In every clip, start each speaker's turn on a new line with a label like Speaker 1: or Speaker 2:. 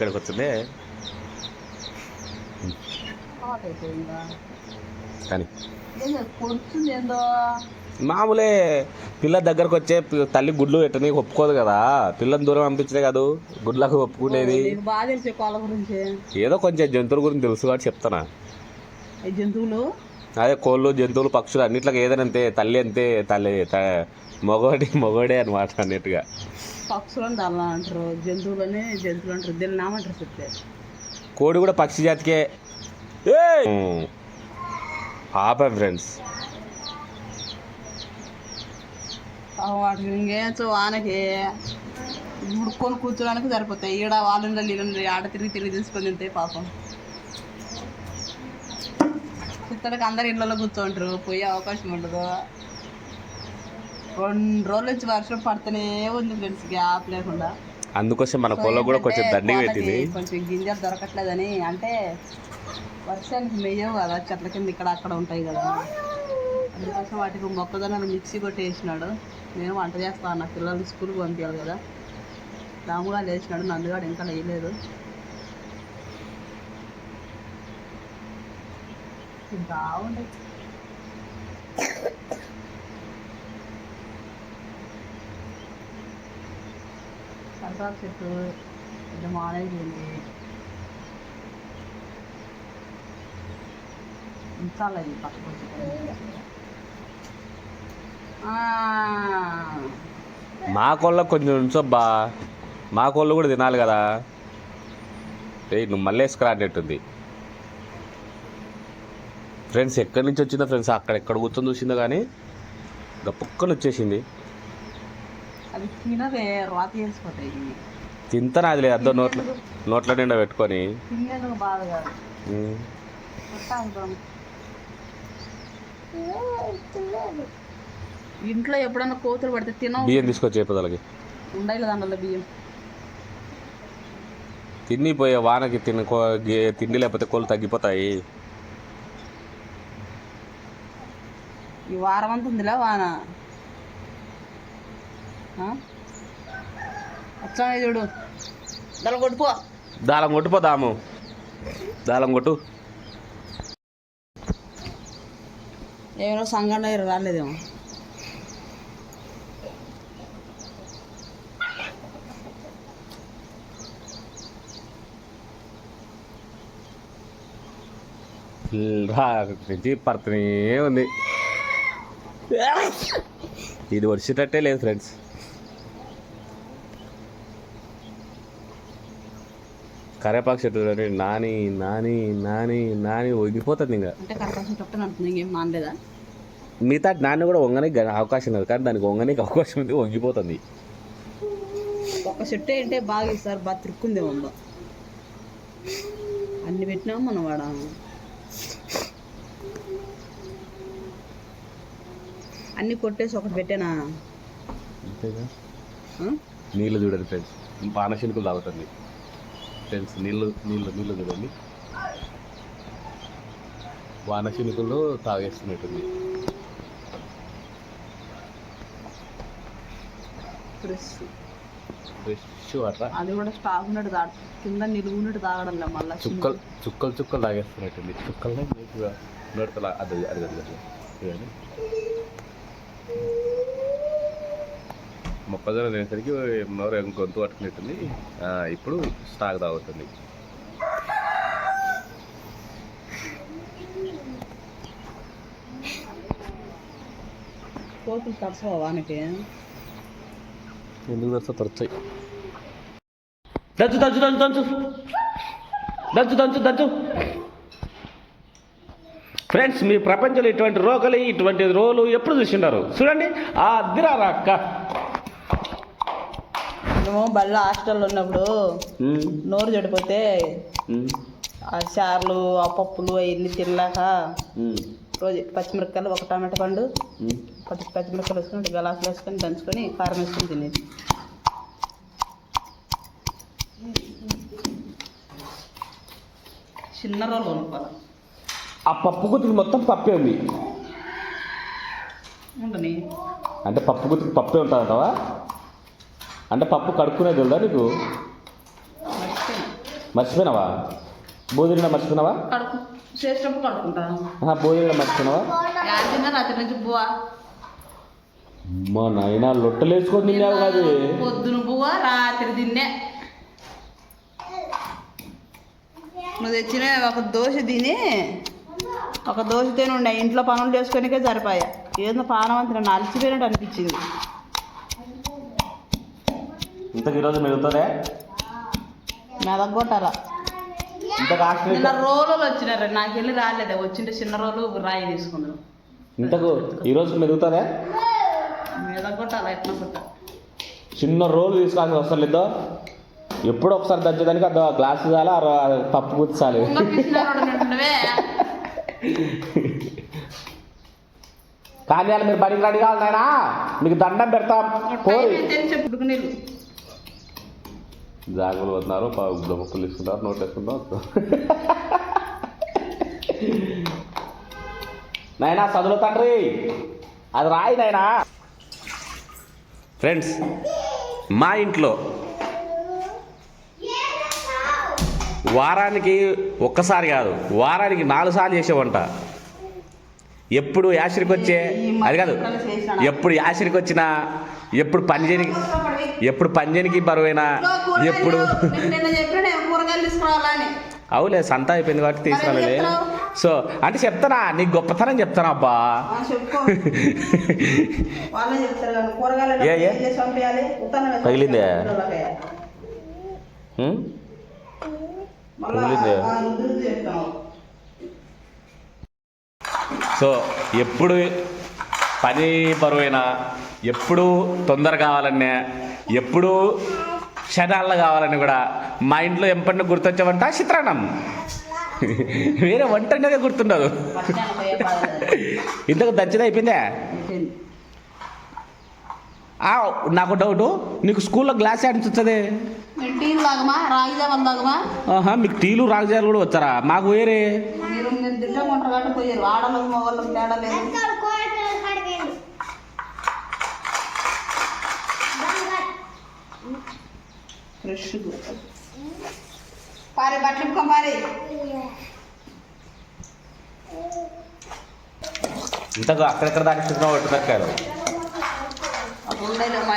Speaker 1: ఇక్కడికి వచ్చిందే కానీ మామూలే పిల్ల దగ్గరకు వచ్చే తల్లి గుడ్లు పెట్టని ఒప్పుకోదు కదా. పిల్లని దూరం పంపించలే కాదు. గుడ్లకు ఒప్పుకునేది. ఏదో కొంచెం జంతువుల గురించి తెలుసు కాబట్టి చెప్తానా?
Speaker 2: జంతువులు?
Speaker 1: అదే కోళ్ళు జంతువులు పక్షులు అన్నిట్లకి ఏదైనా అంతే. తల్లి అంతే తల్లి మొగోడి మొగోడే అనమాట అన్నట్టుగా
Speaker 2: పక్షులు అలా అంటారు. జంతువులని జంతువులు అంటారు. దీన్ని నామంటారు చెప్తే
Speaker 1: కోడి కూడా పక్షి జాతికే. ఆపా ఫ్రెండ్స్.
Speaker 2: వాటికి ఇంకేం వానకి ముడుకొని కూర్చోడానికి సరిపోతాయి. ఈడ వాళ్ళు నీళ్ళు ఆడ తిరిగి తిరిగి తీసుకొని తింటాయి పాపం. చిత్తడికి అందరు ఇళ్ళలో కూర్చోంటారు. పోయే అవకాశం ఉండదు. రెండు రోజుల నుంచి వర్షం పడుతూనే ఉంది ఫ్రెండ్స్ గ్యాప్ లేకుండా.
Speaker 1: అందుకోసం మన కోళ్ళకు కూడా కొంచెం దండిగా పెట్టింది.
Speaker 2: కొంచెం గింజలు దొరకట్లేదని అంటే వర్షానికి మెయ్యవు కదా చెట్ల కింద ఇక్కడ అక్కడ ఉంటాయి కదా. అందుకోసం వాటికి మొక్కజొన్నలు మిక్సీ కొట్టి వేసినాడు నేను వంట చేస్తాను నా పిల్లలు స్కూల్కి పంపించాలి కదా. రాముగా లేచినాడు నందుగాడు ఇంకా లేయలేదు. బాగుంది. సరదాల చెట్టు పెద్ద మానేజ్ ఉంది ఉంచాలి పట్టుకొచ్చి
Speaker 1: మా కోళ్ళ కొంచెం ఉంచబ్బా. మా కోళ్ళు కూడా తినాలి కదా. ఏ నువ్వు మళ్ళీ వేసుకురా ఫ్రెండ్స్ ఎక్కడి నుంచి వచ్చిందో ఫ్రెండ్స్ అక్కడ ఎక్కడ కూర్చొని చూసిందో కానీ గప్పుక్కని వచ్చేసింది.
Speaker 2: అవి తినవే రాతి వేసిపోతాయి
Speaker 1: తింటాను అది లేదు అద్దం నోట్లో నోట్ల నిండా పెట్టుకొని?
Speaker 2: తినేందుకు బాధ కాదు.
Speaker 1: ఉమ్.
Speaker 2: కొట్టాలి ఇంట్లో ఎప్పుడన్నా కోతులు పడితే తినవు.
Speaker 1: బియ్యం తీసుకొచ్చి చెప్పదలకి
Speaker 2: ఉండాలి దాంట్లో బియ్యం.
Speaker 1: తిని పోయే వానకి తిని తిండి లేకపోతే కోళ్ళు తగ్గిపోతాయి.
Speaker 2: ఈ వారం అంతా ఉందిలే వాన. ఆ? వచ్చానే చూడు. దాని కొట్టుపో
Speaker 1: దాలం కొట్టుపోదాము దాలం కొట్టు.
Speaker 2: ఏమైనా సంగండ రాలేదేమో.
Speaker 1: రా నుంచి పడుతూనే ఉంది. ఇది వచ్చేటట్టే లేదు ఫ్రెండ్స్ కరేపాకు చెట్టు నాని నాని నాని నాని వంగిపోతుంది ఇంకా.
Speaker 2: అంటే ఇంకేం మానలేదా?
Speaker 1: మిగతా నాన్న కూడా వంగనికి గ- అవకాశం లేదు కానీ దానికి వంగనికి అవకాశం ఉంది వంగిపోతుంది
Speaker 2: ఒక్క చెట్టు అంటే బాగా ఇస్తారు బాగా తిరుక్కుందేమో అమ్మ అన్ని పెట్టినాం మనం వాడ అన్ని కొట్టేసి ఒకటి పెట్టానా?
Speaker 1: నీళ్ళు చూడండి ఫ్రెండ్స్. పానశిల్కులు తాగుతుంది. ఫ్రెండ్స్ నీళ్ళు నీళ్ళు నీళ్ళు చూడండి వానశిల్కులు తాగేస్తున్నట్టుంది.
Speaker 2: ఫ్రెష్
Speaker 1: ఫ్రెష్ వాటర్
Speaker 2: అది కూడా స్టాక్ ఉన్నట్టు తా కింద నిలువున్నట్టు తాగడం లే మళ్ళీ
Speaker 1: చుక్కలు చుక్కలు చుక్కలు తాగేస్తున్నట్టుంది. చుక్కలనే నీట్గా నడతలా అది అది అది అది చూడండి మొక్కజొన్న తినేసరికి నోరు గొంతు పట్టుకున్నట్టుంది ఆ, ఇప్పుడు స్టాక్ తాగుతుంది.
Speaker 2: కోతులు వానకి?
Speaker 1: ఎందుకు తొడతాయి దంచు దంచు దంచు దంచు. దంచు దంచు దంచు. ఫ్రెండ్స్ మీ ప్రపంచంలో ఇటువంటి రోగాలు ఇటువంటి రోలు ఎప్పుడు చూసిండారు? చూడండి. ఆ అద్దిరా అక్క
Speaker 2: మేము బళ్ళ హాస్టల్లో ఉన్నప్పుడు నోరు చెడిపోతే ఆ చార్లు ఆ పప్పులు అవన్నీ తినలేక రోజు పచ్చిమిరపకాయలు ఒక టమాటా పండు పచ్చి పచ్చిమిరపకాయలు వేసుకొని గలాసులు వేసుకొని దంచుకొని కారం వేసుకొని తినేది. చిన్న కొనుక్కోవాలి?
Speaker 1: ఆ పప్పు గుత్తులు మొత్తం పప్పే ఉంది.
Speaker 2: ఉండని
Speaker 1: అంటే పప్పు గుత్తులు పప్పే ఉంటుందంటావా? అంటే పప్పు కడుక్కునేది ఉందా నీకు?
Speaker 2: మర్చిపోయినా.
Speaker 1: మర్చిపోయినావా? బూదిరిన మర్చిపోయినావా?
Speaker 2: కడుకు చేసేటప్పుడు కడుకుంటా
Speaker 1: ఆహా, బూదిరిన మర్చిపోయినావా?
Speaker 2: రాత్రి నుంచి
Speaker 1: మా నాయన లొట్టలు వేసుకొని తిన్నావు కాదు
Speaker 2: పొద్దున బువ్వ రాత్రి తిన్నే. నువ్వు తెచ్చిన ఒక దోశ తిని ఒక దోశ తిని ఉండే ఇంట్లో పనులు చేసుకొనికే సరిపోయా. ఏదో పానం అంత నన్ను అలసిపోయినట్టు అనిపించింది.
Speaker 1: ఇంతకు ఈరోజు మిగులుతుందే
Speaker 2: మెదగొట్టాలా
Speaker 1: ఇంత కాస్ట్
Speaker 2: నిన్న రోలు వచ్చినారు. నాకు వెళ్ళి రాలేదే. వచ్చింటే చిన్న రోలు రాయి తీసుకున్నాను
Speaker 1: ఇంతకు ఈరోజు మెరుగుతుందే
Speaker 2: మెదగొట్టాలా ఎట్లా కొట్ట
Speaker 1: చిన్న రోలు తీసుకోవాల్సి వస్తలేదో ఎప్పుడు ఒకసారి దంచేదానికి అది గ్లాస్ చాలు
Speaker 2: పిసినారు ఉన్నట్టున్నవే.
Speaker 1: కానీ మీరు బడికి రెడీ కావాలి నాయనా. మీకు దండం పెడతాం. పోయి
Speaker 2: జాగ్రత్తలు పడుతున్నారు. చెప్పుడుకు ఇస్తున్నారు
Speaker 1: నోట్ వస్తున్నారు నాయనా చదువు తండ్రి. అది రాయి నాయనా ఫ్రెండ్స్ మా ఇంట్లో వారానికి ఒక్కసారి కాదు వారానికి నాలుగు సార్లు చేసే వంట ఎప్పుడు యాసిరికి వచ్చే అది కాదు. ఎప్పుడు యాసిరికి వచ్చినా ఎప్పుడు పని చేయనికి ఎప్పుడు పని చేయనికి బరువైనా ఎప్పుడు అవులే సంత అయిపోయింది కాబట్టి తీసుకురాలే సో అంటే చెప్తానా? నీకు గొప్పతనం చెప్తానా అబ్బా?
Speaker 2: ఆ, చెప్పుకో వాళ్ళే చెప్తారు కానీ కూరగాయలు
Speaker 1: ఏ, ఏ?
Speaker 2: ఏం చేసి పంపించాలి ఉత్తరం వేసి
Speaker 1: తగిలిందే?
Speaker 2: పిల్లలకి.
Speaker 1: ఉం?
Speaker 2: మళ్ళా
Speaker 1: తగిలిందే?
Speaker 2: ఆ, రుద్దురు చెప్తాము
Speaker 1: సో ఎప్పుడు పని బరువైనా ఎప్పుడు తొందర కావాలన్నా ఎప్పుడు క్షణాల్లో కావాలని కూడా మా ఇంట్లో ఎంపడిన గుర్తొచ్చే వంట చిత్రాన్నం. వేరే వంట గుర్తుండదు. ఇంతకు దంచిది అయిపోయిందే. నాకు డౌట్ నీకు స్కూల్లో గ్లాస్ యాడ్ వచ్చేది?
Speaker 2: నేను టీలు తాగమా? రాగి జావలు తాగమా?
Speaker 1: ఆహా మీకు టీలు రాగజాలు కూడా వచ్చారా? మాకు వేరే.
Speaker 2: మీరు మీరు తింటామంటారు కాబట్టి పోయారు. ఆడలకు మగవాళ్ళకి తేడా లేదు. ఫ్రెష్ పారి బట్టలు ఇప్పుకో పారి.
Speaker 1: ఇంతకు అక్కడెక్కడ దానికి చిన్న
Speaker 2: అప్పుడు మా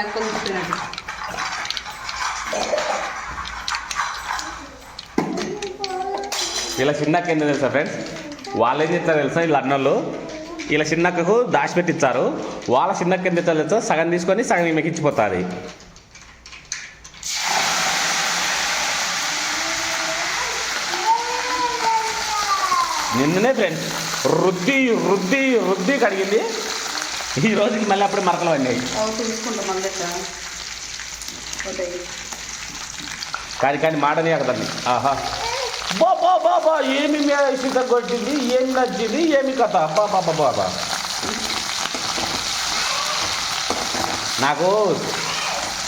Speaker 1: ఇలా చిన్నక్క ఏంటో తెలుసా ఫ్రెండ్స్ వాళ్ళు ఏం చేస్తారు తెలుసా? వీళ్ళ అన్నోళ్ళు. ఇలా చిన్నక్కకు దాచిపెట్టి ఇచ్చారు వాళ్ళ చిన్నక్క ఎంత చేస్తారు తెలుసా? సగం తీసుకొని సగం ఈమెకి ఇచ్చిపోతుంది. నిన్ననే ఫ్రెండ్స్ రుద్ది రుద్ది రుద్ది కడిగింది. ఈ రోజుకి మళ్ళీ అప్పుడే మరకలు
Speaker 2: పోతాయి.
Speaker 1: కానీ కానీ మాటని అక్కదండి ఆహా. బా బా బా బా ఏమి సీత కొట్టింది ఏమి నచ్చింది ఏమి కథ? బా బా బా బా బా. నాకు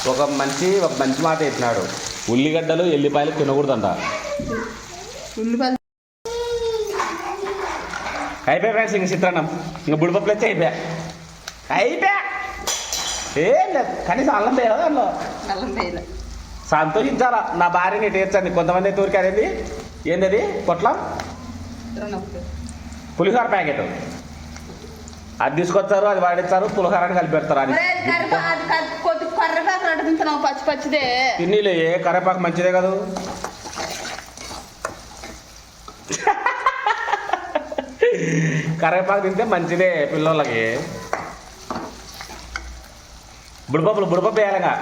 Speaker 1: ఒక మంచి ఒక మంచి మాట చెప్పినాడు. ఉల్లిగడ్డలు ఎల్లిపాయలు తినకూడదంట.
Speaker 2: ఉల్లిపాయలు.
Speaker 1: అయిపోయా ఫ్రెండ్స్ ఇంక చిత్రాన్నం. ఇంక బుడిపప్పులు వచ్చి అయిపోయా. అయిపోయా ఏం లేదు కనీసం అల్లం వేయదా అందులో
Speaker 2: అల్లం వేయాలి
Speaker 1: సంతోషించాలా? నా భార్యని తీర్చండి కొంతమంది అయితే ఊరికి అనేది ఏంటది
Speaker 2: తిరణపు
Speaker 1: పులిహోర ప్యాకెట్. అది తీసుకొచ్చారు అది వాడిస్తారు పులిహోరని కలిపి పెడతారు. అది
Speaker 2: అది కొద్ది కర్రపాకు అట్ట తింటున్నావు పచ్చి పచ్చిదే.
Speaker 1: తిన్నీలే ఏ కరేపాకు మంచిదే కదా. కరేపాకు తింటే మంచిదే పిల్లలకి బుడిపప్పులు బుడిపప్పు వేయాలిగా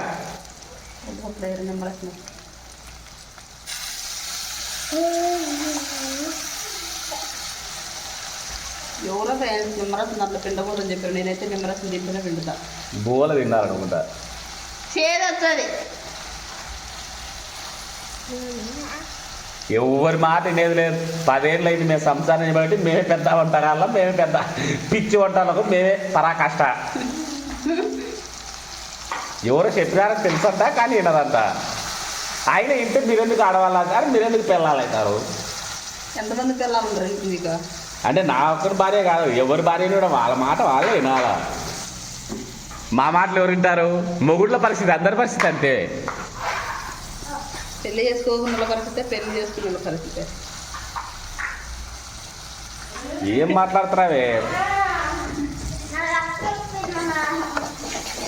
Speaker 2: ఎవరో ఫ్రెండ్స్ నిమ్మరసం దాంట్లో పిండకూడదని చెప్పారు. నేనైతే నిమ్మరసం దింపిన పిండుతా.
Speaker 1: బువ్వలు తిన్నారనుకుంటా
Speaker 2: చేదు వస్తుంది.
Speaker 1: ఎవరి మాట వినేది లేదు. పదేళ్ళు అయింది మేము సంసారం చేయబట్టి మేమే పెద్ద వంటకాలం మేమే పెద్ద పిచ్చి వంటలకు మేమే పరాకాష్ట. ఎవరో చెప్పినారో తెలుసంట కానీ వినదంట ఆయన ఇంటే మీరెందుకు ఆడవాళ్ళు అంటారు మీరెందుకు పిల్లలు అవుతారు?
Speaker 2: ఎంతమంది పిల్లలు ఉండరు
Speaker 1: అంటే నా ఒక్కరి భార్య కాదు ఎవరి భార్య కూడా వాళ్ళ మాట వాళ్ళే వినాలా? మా మాటలు ఎవరు వింటారు? మొగుళ్ళ పరిస్థితి అందరి పరిస్థితి అంతే.
Speaker 2: పెళ్ళి చేసుకోకుండా పరిస్థితే పెళ్ళి చేసుకున్న పరిస్థితే.
Speaker 1: ఏం మాట్లాడుతున్నావే?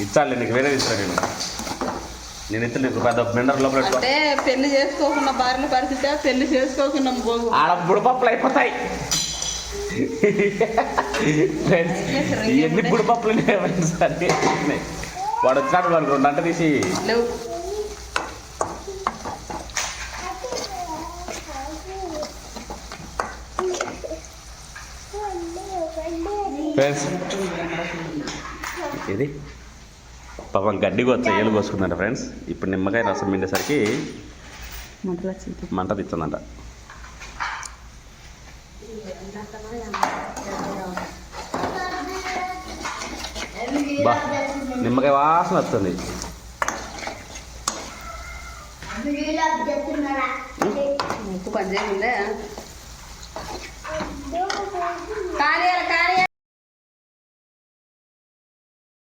Speaker 1: ఇచ్చాలి నీకు వేరే ఇస్తాను నేను. నేను ఇస్తే నీకు పెద్ద మిండర్ లోపల.
Speaker 2: అంటే పెళ్ళి చేసుకోకుండా భార్యల పరిస్థితే పెళ్ళి చేసుకోకుండా పోగు
Speaker 1: ఆడ బుడిపప్పులు అయిపోతాయి. ఎన్ని బుడిపప్పులు. వాడు వచ్చినప్పుడు వాడు రెండు అంట తీసి.
Speaker 2: లేవు.
Speaker 1: ఫ్రెండ్స్ ఇది పాపం గడ్డి కోస్తా ఏలు కోసుకుందంట ఫ్రెండ్స్ ఇప్పుడు నిమ్మకాయ రసం పిండేసరికి మంట తెచ్చిందంట. బా నిమ్మకాయ వాసన వస్తుంది.
Speaker 2: ముక్కు పని చేయకుండే.